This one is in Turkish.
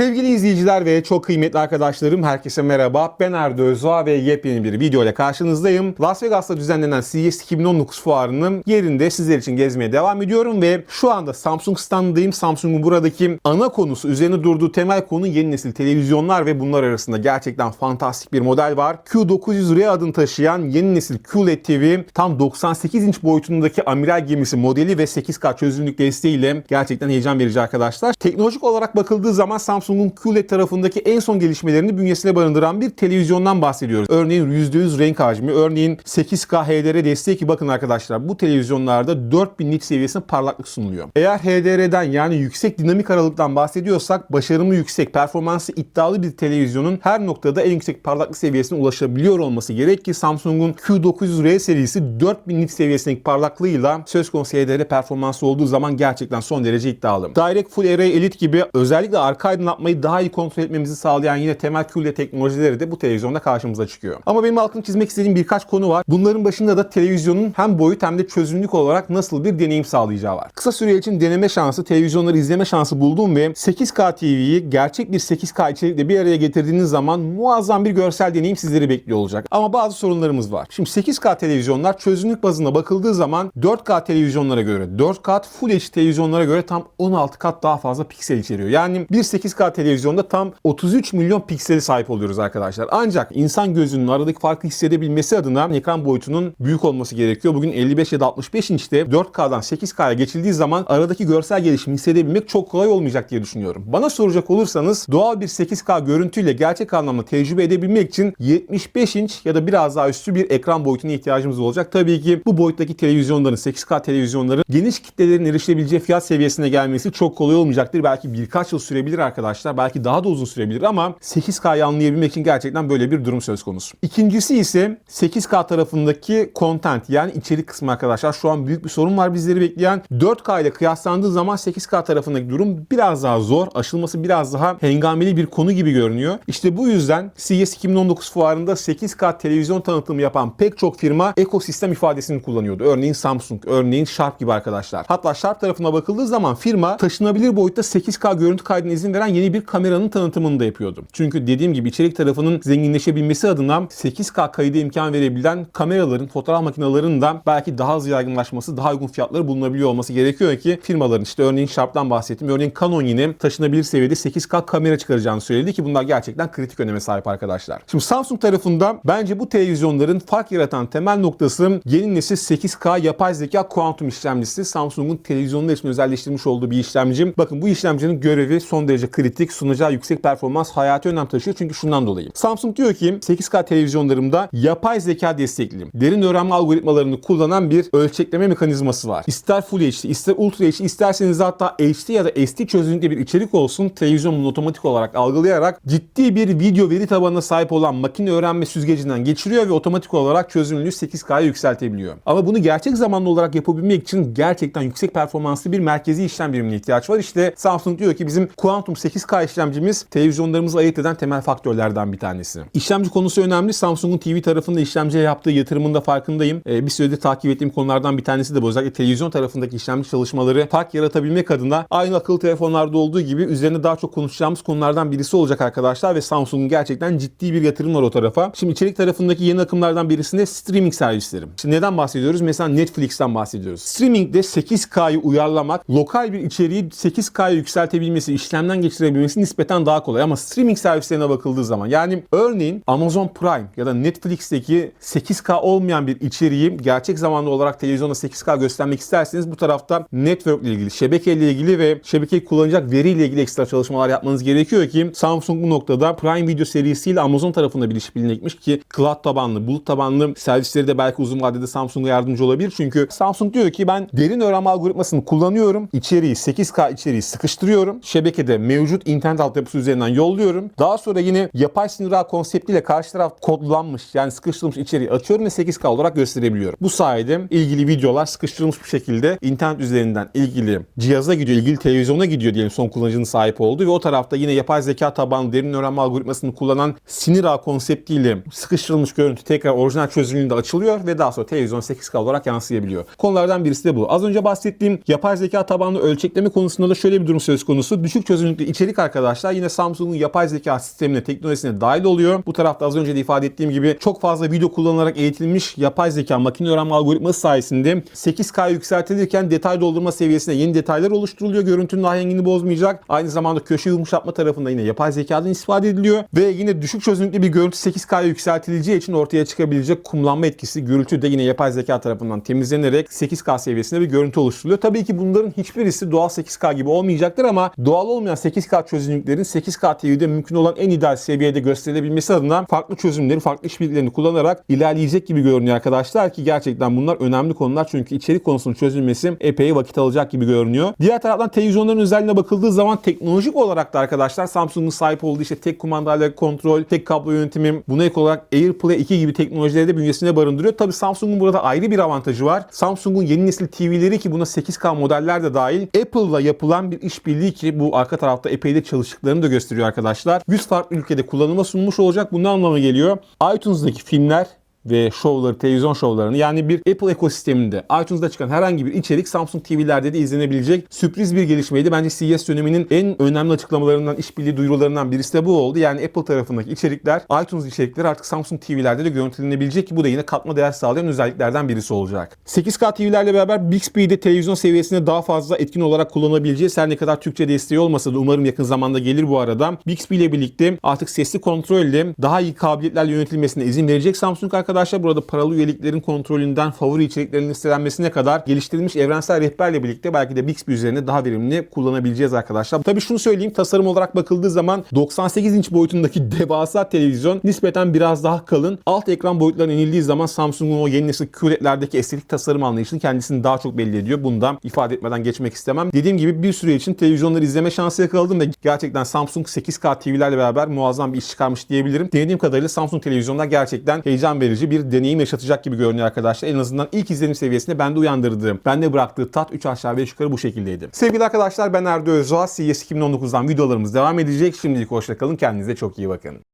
Sevgili izleyiciler ve çok kıymetli arkadaşlarım herkese merhaba. Ben Erdo Özdoğa ve yepyeni bir video ile karşınızdayım. Las Vegas'ta düzenlenen CES 2019 fuarının yerinde sizler için gezmeye devam ediyorum ve şu anda Samsung standındayım. Samsung'un buradaki ana konusu, üzerine durduğu temel konu yeni nesil televizyonlar ve bunlar arasında gerçekten fantastik bir model var. Q900R adını taşıyan yeni nesil QLED TV tam 98 inç boyutundaki amiral gemisi modeli ve 8K çözünürlük desteğiyle gerçekten heyecan verici arkadaşlar. Teknolojik olarak bakıldığı zaman Samsung'un QLED tarafındaki en son gelişmelerini bünyesine barındıran bir televizyondan bahsediyoruz. Örneğin %100 renk hacmi, örneğin 8K HDR desteği ki bakın arkadaşlar bu televizyonlarda 4000 nit seviyesinde parlaklık sunuluyor. Eğer HDR'den yani yüksek dinamik aralıktan bahsediyorsak başarımı yüksek, performansı iddialı bir televizyonun her noktada en yüksek parlaklık seviyesine ulaşabiliyor olması gerek ki Samsung'un Q900R serisi 4000 nit seviyesindeki parlaklığıyla söz konusu HDR performansı olduğu zaman gerçekten son derece iddialı. Direct Full Array Elite gibi özellikle arka aydınlatmayı daha iyi kontrol etmemizi sağlayan yine temel QLED teknolojileri de bu televizyonda karşımıza çıkıyor. Ama benim altını çizmek istediğim birkaç konu var. Bunların başında da televizyonun hem boyut hem de çözünürlük olarak nasıl bir deneyim sağlayacağı var. Kısa süre için deneme şansı, televizyonları izleme şansı buldum ve 8K TV'yi gerçek bir 8K içerikle bir araya getirdiğiniz zaman muazzam bir görsel deneyim sizleri bekliyor olacak. Ama bazı sorunlarımız var. Şimdi 8K televizyonlar çözünürlük bazında bakıldığı zaman 4K televizyonlara göre 4 kat Full HD televizyonlara göre tam 16 kat daha fazla piksel içeriyor. Yani bir 8K televizyonda tam 33 milyon pikseli sahip oluyoruz arkadaşlar. Ancak insan gözünün aradaki farkı hissedebilmesi adına ekran boyutunun büyük olması gerekiyor. Bugün 55 ya da 65 inçte 4K'dan 8K'ya geçildiği zaman aradaki görsel gelişimi hissedebilmek çok kolay olmayacak diye düşünüyorum. Bana soracak olursanız doğal bir 8K görüntüyle gerçek anlamda tecrübe edebilmek için 75 inç ya da biraz daha üstü bir ekran boyutuna ihtiyacımız olacak. Tabii ki bu boyuttaki televizyonların 8K televizyonların geniş kitlelerin erişilebileceği fiyat seviyesine gelmesi çok kolay olmayacaktır. Belki birkaç yıl sürebilir arkadaşlar. Belki daha da uzun sürebilir ama 8K'yı anlayabilmek için gerçekten böyle bir durum söz konusu. İkincisi ise 8K tarafındaki content yani içerik kısmı arkadaşlar. Şu an büyük bir sorun var bizleri bekleyen. 4K ile kıyaslandığı zaman 8K tarafındaki durum biraz daha zor. Aşılması biraz daha hengameli bir konu gibi görünüyor. İşte bu yüzden CES 2019 fuarında 8K televizyon tanıtımı yapan pek çok firma ekosistem ifadesini kullanıyordu. Örneğin Samsung, örneğin Sharp gibi arkadaşlar. Hatta Sharp tarafına bakıldığı zaman firma taşınabilir boyutta 8K görüntü kaydına izin veren yeni bir kameranın tanıtımını da yapıyordu. Çünkü dediğim gibi içerik tarafının zenginleşebilmesi adına 8K kaydı imkan verebilen kameraların, fotoğraf makinelerinin belki daha hızlı yaygınlaşması, daha uygun fiyatları bulunabiliyor olması gerekiyor ki firmaların işte örneğin Sharp'tan bahsettim. Örneğin Canon yine taşınabilir seviyede 8K kamera çıkaracağını söyledi ki bunlar gerçekten kritik öneme sahip arkadaşlar. Şimdi Samsung tarafında bence bu televizyonların fark yaratan temel noktası yeni nesil 8K yapay zeka kuantum işlemcisi. Samsung'un televizyonlar için özelleştirmiş olduğu bir işlemci. Bakın bu işlemcinin görevi son derece kritik. Sunacağı yüksek performans hayati önem taşıyor. Çünkü şundan dolayı. Samsung diyor ki 8K televizyonlarımda yapay zeka destekli, derin öğrenme algoritmalarını kullanan bir ölçekleme mekanizması var. İster Full HD, ister Ultra HD, isterseniz hatta HD ya da SD çözünürlükte bir içerik olsun. Televizyon bunu otomatik olarak algılayarak ciddi bir video veri tabanına sahip olan makine öğrenme süzgecinden geçiriyor ve otomatik olarak çözünürlüğü 8K'ya yükseltebiliyor. Ama bunu gerçek zamanlı olarak yapabilmek için gerçekten yüksek performanslı bir merkezi işlem birimine ihtiyaç var. İşte Samsung diyor ki bizim Quantum 8K işlemcimiz televizyonlarımızı ayırt eden temel faktörlerden bir tanesi. İşlemci konusu önemli. Samsung'un TV tarafında işlemciye yaptığı yatırımın da farkındayım. Ee, bir süredir takip ettiğim konulardan bir tanesi de bu. Özellikle televizyon tarafındaki işlemci çalışmaları fark yaratabilmek adına aynı akıllı telefonlarda olduğu gibi üzerinde daha çok konuşacağımız konulardan birisi olacak arkadaşlar ve Samsung'un gerçekten ciddi bir yatırım var o tarafa. Şimdi içerik tarafındaki yeni akımlardan birisinde streaming servisleri. Şimdi neden bahsediyoruz? Mesela Netflix'ten bahsediyoruz. Streaming'de 8K'yı uyarlamak, lokal bir içeriği 8K'ya yükseltebilmesi, işlemden geçirebilmesi nispeten daha kolay. Ama streaming servislerine bakıldığı zaman yani örneğin Amazon Prime ya da Netflix'teki 8K olmayan bir içeriği gerçek zamanlı olarak televizyonda 8K göstermek isterseniz bu tarafta network ile ilgili, şebeke ile ilgili ve şebekeyi kullanacak veri ile ilgili ekstra çalışmalar yapmanız gerekiyor ki Samsung bu noktada Prime Video serisiyle Amazon tarafında bir işbirliğine gitmiş ki cloud tabanlı, bulut tabanlı servisleri de belki uzun vadede Samsung'a yardımcı olabilir. Çünkü Samsung diyor ki ben derin öğrenme algoritmasını kullanıyorum. İçeriği 8K içeriği sıkıştırıyorum. Şebekede mevcut internet altyapısı üzerinden yolluyorum. Daha sonra yine yapay sinir ağ konseptiyle karşı taraf kodlanmış yani sıkıştırılmış içeriği açıyorum ve 8K olarak gösterebiliyorum. Bu sayede ilgili videolar sıkıştırılmış bir şekilde internet üzerinden ilgili cihaza gidiyor, ilgili televizyona gidiyor diyelim son kullanıcının sahip olduğu ve o tarafta yine yapay zeka tabanlı derin öğrenme algoritmasını kullanan sinir ağ konseptiyle sıkıştırılmış görüntü tekrar orijinal çözünürlüğünde açılıyor ve daha sonra televizyon 8K olarak yansıyabiliyor. Konulardan birisi de bu. Az önce bahsettiğim yapay zeka tabanlı ölçekleme konusunda da şöyle bir durum söz konusu. Düşük çözünürlüklü içerik içerik arkadaşlar yine Samsung'un yapay zeka sistemine, teknolojisine dahil oluyor. Bu tarafta az önce de ifade ettiğim gibi çok fazla video kullanılarak eğitilmiş yapay zeka makine öğrenme algoritması sayesinde 8K yükseltilirken detay doldurma seviyesinde yeni detaylar oluşturuluyor. Görüntünün ahengini bozmayacak. Aynı zamanda köşe yumuşatma tarafında yine yapay zekadan istifade ediliyor. Ve yine düşük çözünürlüklü bir görüntü 8K'ya yükseltileceği için ortaya çıkabilecek kumlanma etkisi gürültü de yine yapay zeka tarafından temizlenerek 8K seviyesinde bir görüntü oluşturuluyor. Tabii ki bunların hiçbirisi doğal 8K gibi olmayacaktır ama doğal olmayan 8K çözünürlüklerin 8K TV'de mümkün olan en ideal seviyede gösterilebilmesi adına farklı çözümleri, farklı işbirliklerini kullanarak ilerleyecek gibi görünüyor arkadaşlar ki gerçekten bunlar önemli konular çünkü içerik konusunun çözülmesi epey vakit alacak gibi görünüyor. Diğer taraftan televizyonların özelliğine bakıldığı zaman teknolojik olarak da arkadaşlar Samsung'un sahip olduğu işte tek kumandayla kontrol, tek kablo yönetimi, buna ek olarak AirPlay 2 gibi teknolojileri de bünyesinde barındırıyor. Tabii Samsung'un burada ayrı bir avantajı var. Samsung'un yeni nesil TV'leri ki buna 8K modeller de dahil Apple'la yapılan bir işbirliği ki bu arka tarafta epey de çalıştıklarını da gösteriyor arkadaşlar. 100 farklı ülkede kullanıma sunmuş olacak. Bu ne anlama geliyor? iTunes'daki filmler ve şovları, televizyon şovlarını yani bir Apple ekosisteminde iTunes'da çıkan herhangi bir içerik Samsung TV'lerde de izlenebilecek sürpriz bir gelişmeydi. Bence CES döneminin en önemli açıklamalarından, işbirliği duyurularından birisi de bu oldu. Yani Apple tarafındaki içerikler, iTunes içerikleri artık Samsung TV'lerde de görüntülenebilecek ki bu da yine katma değer sağlayan özelliklerden birisi olacak. 8K TV'lerle beraber Bixby'de televizyon seviyesinde daha fazla etkin olarak kullanabileceği her ne kadar Türkçe desteği olmasa da umarım yakın zamanda gelir bu arada. Bixby ile birlikte artık sesli kontrolle daha iyi kabiliyetlerle yönetilmesine izin verecek Samsung arkadaşlar. Burada paralı üyeliklerin kontrolünden favori içeriklerin listelenmesine kadar geliştirilmiş evrensel rehberle birlikte belki de Bixby üzerinde daha verimli kullanabileceğiz arkadaşlar. Tabii şunu söyleyeyim tasarım olarak bakıldığı zaman 98 inç boyutundaki devasa televizyon nispeten biraz daha kalın. Alt ekran boyutlarına inildiği zaman Samsung'un o yeni nesil QLED'lerdeki estetik tasarım anlayışını kendisini daha çok belli ediyor. Bundan ifade etmeden geçmek istemem. Dediğim gibi bir süre için televizyonları izleme şansı yakaladım ve gerçekten Samsung 8K TV'lerle beraber muazzam bir iş çıkarmış diyebilirim. Denediğim kadarıyla Samsung televizyonlar gerçekten heyecan verici bir deneyim yaşatacak gibi görünüyor arkadaşlar. En azından ilk izlenim seviyesinde bende uyandırdığı, bende bıraktığı tat 3 aşağı 5 yukarı bu şekildeydi. Sevgili arkadaşlar ben Erdo Özdoğa. CES 2019'dan videolarımız devam edecek. Şimdilik hoşça kalın. Kendinize çok iyi bakın.